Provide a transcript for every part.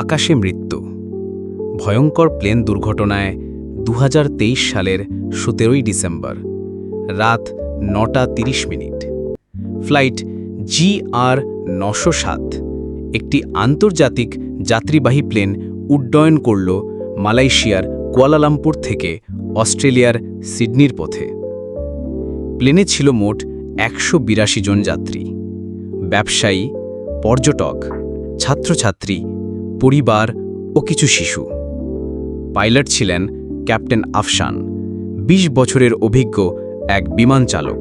আকাশে মৃত্যু। ভয়ঙ্কর প্লেন দুর্ঘটনায় দু হাজার তেইশ সালের সতেরোই ডিসেম্বর, রাত নটা তিরিশ মিনিট। ফ্লাইট জি আর নশো সাত, একটি আন্তর্জাতিক যাত্রীবাহী প্লেন উড্ডয়ন করল মালয়েশিয়ার কুয়ালালামপুর থেকে অস্ট্রেলিয়ার সিডনির পথে। প্লেনে ছিল মোট একশো বিরাশি জন যাত্রী, ব্যবসায়ী, পর্যটক, ছাত্রছাত্রী পরিবার ও কিছু শিশু। পাইলট ছিলেন ক্যাপ্টেন আফশান ২০ বছরের অভিজ্ঞ এক বিমান চালক।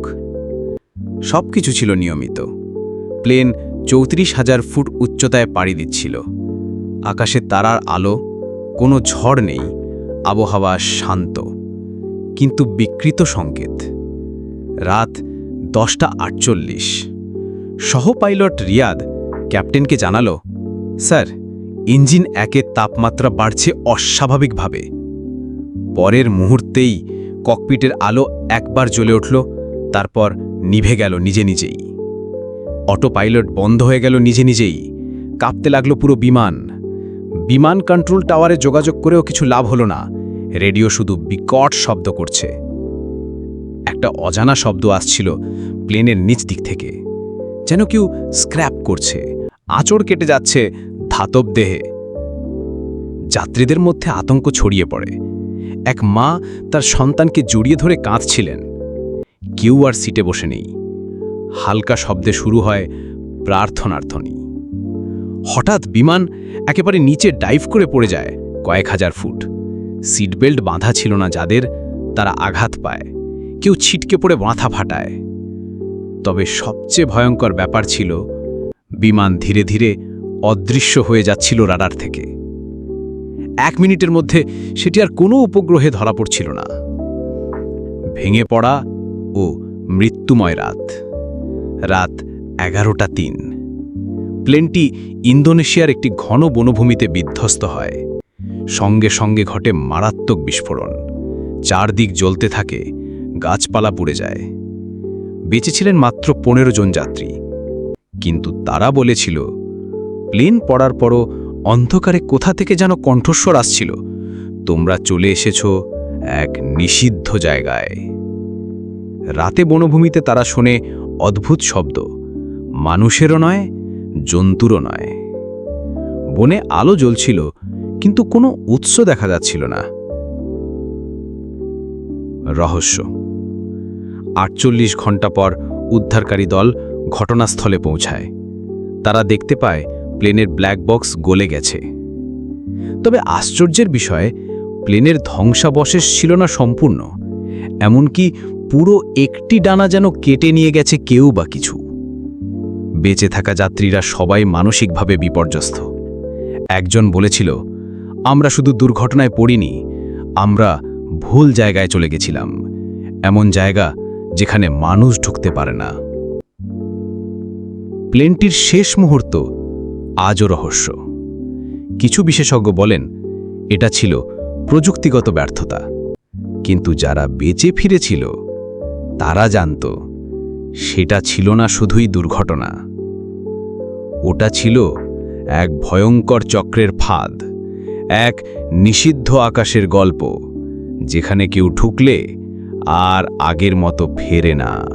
সব কিছু ছিল নিয়মিত। প্লেন চৌত্রিশ হাজার ফুট উচ্চতায় পাড়ি দিচ্ছিল। আকাশে তারার আলো, কোনো ঝড় নেই, আবহাওয়া শান্ত, কিন্তু বিকৃত সংকেত। রাত দশটা আটচল্লিশ। সহ পাইলট রিয়াদ ক্যাপ্টেনকে জানালো, স্যার ইঞ্জিন একের তাপমাত্রা বাড়ছে অস্বাভাবিকভাবে। পরের মুহূর্তেই ককপিটের আলো একবার জ্বলে উঠল, তারপর নিভে গেল নিজে নিজেই। অটো পাইলট বন্ধ হয়ে গেল নিজে নিজেই। কাঁপতে লাগল পুরো বিমান। বিমান কন্ট্রোল টাওয়ারে যোগাযোগ করেও কিছু লাভ হলো না। রেডিও শুধু বিকট শব্দ করছে। একটা অজানা শব্দ আসছিল প্লেনের নিচ দিক থেকে। যেন কেউ স্ক্র্যাপ করছে। আঁচড় কেটে যাচ্ছে ধাতব দেহে। যাত্রীদের মধ্যে আতঙ্ক ছড়িয়ে পড়ে। এক মা তার সন্তানকে জড়িয়ে ধরে কাঁদছিলেন। কেউ আর সিটে বসে নেই। হালকা শব্দে শুরু হয় প্রার্থনার্থনী। হঠাৎ বিমান একেবারে নিচে ডাইভ করে পড়ে যায় কয়েক হাজার ফুট। সিট বেল্ট বাঁধা ছিল না যাদের তারা আঘাত পায়। কেউ ছিটকে পড়ে মাথা ফাটায়। তবে সবচেয়ে ভয়ঙ্কর ব্যাপার ছিল, বিমান ধীরে ধীরে অদৃশ্য হয়ে যাচ্ছিল রাডার থেকে। এক মিনিটের মধ্যে সেটি আর কোনো উপগ্রহে ধরা পড়ছিল না। ভেঙে পড়া ও মৃত্যুময় রাত। রাত এগারোটা তিন। প্লেনটি ইন্দোনেশিয়ার একটি ঘন বনভূমিতে বিধ্বস্ত হয়। সঙ্গে সঙ্গে ঘটে মারাত্মক বিস্ফোরণ। চারদিক জ্বলতে থাকে, গাছপালা পুড়ে যায়। বেঁচেছিলেন মাত্র পনেরো জন যাত্রী। কিন্তু তারা বলেছিল প্লেন পড়ার পরও অন্ধকারে কোথা থেকে যেন কণ্ঠস্বর আসছিল। তোমরা চলে এসেছ এক নিষিদ্ধ জায়গায়। রাতে বনভূমিতে তারা শোনে অদ্ভুত শব্দ। মানুষেরও নয়, জন্তুরও নয়। বনে আলো জ্বলছিল, কিন্তু কোনো উৎস দেখা যাচ্ছিল না। রহস্য। আটচল্লিশ ঘণ্টা পর উদ্ধারকারী দল ঘটনাস্থলে পৌঁছায়। তারা দেখতে পায় প্লেনের ব্ল্যাক বক্স গলে গেছে। তবে আশ্চর্যের বিষয়, প্লেনের ধ্বংসাবশেষ ছিল না সম্পূর্ণ, এমনকি পুরো একটি ডানা যেন কেটে নিয়ে গেছে কেউ বা কিছু। বেঁচে থাকা যাত্রীরা সবাই মানসিকভাবে বিপর্যস্ত। একজন বলেছিল, আমরা শুধু দুর্ঘটনায় পড়িনি, আমরা ভুল জায়গায় চলে গেছিলাম, এমন জায়গা যেখানে মানুষ ঢুকতে পারে না। প্লেনটির শেষ মুহূর্ত আজও রহস্য। কিছু বিশেষজ্ঞ বলেন, এটা ছিল প্রযুক্তিগত ব্যর্থতা। কিন্তু যারা বেঁচে ফিরেছিল, তারা জানত, সেটা ছিল না শুধুই দুর্ঘটনা। ওটা ছিল এক ভয়ঙ্কর চক্রের ফাঁদ, এক নিষিদ্ধ আকাশের গল্প, যেখানে কেউ ঢুকলে আর আগের মতো ফেরে না।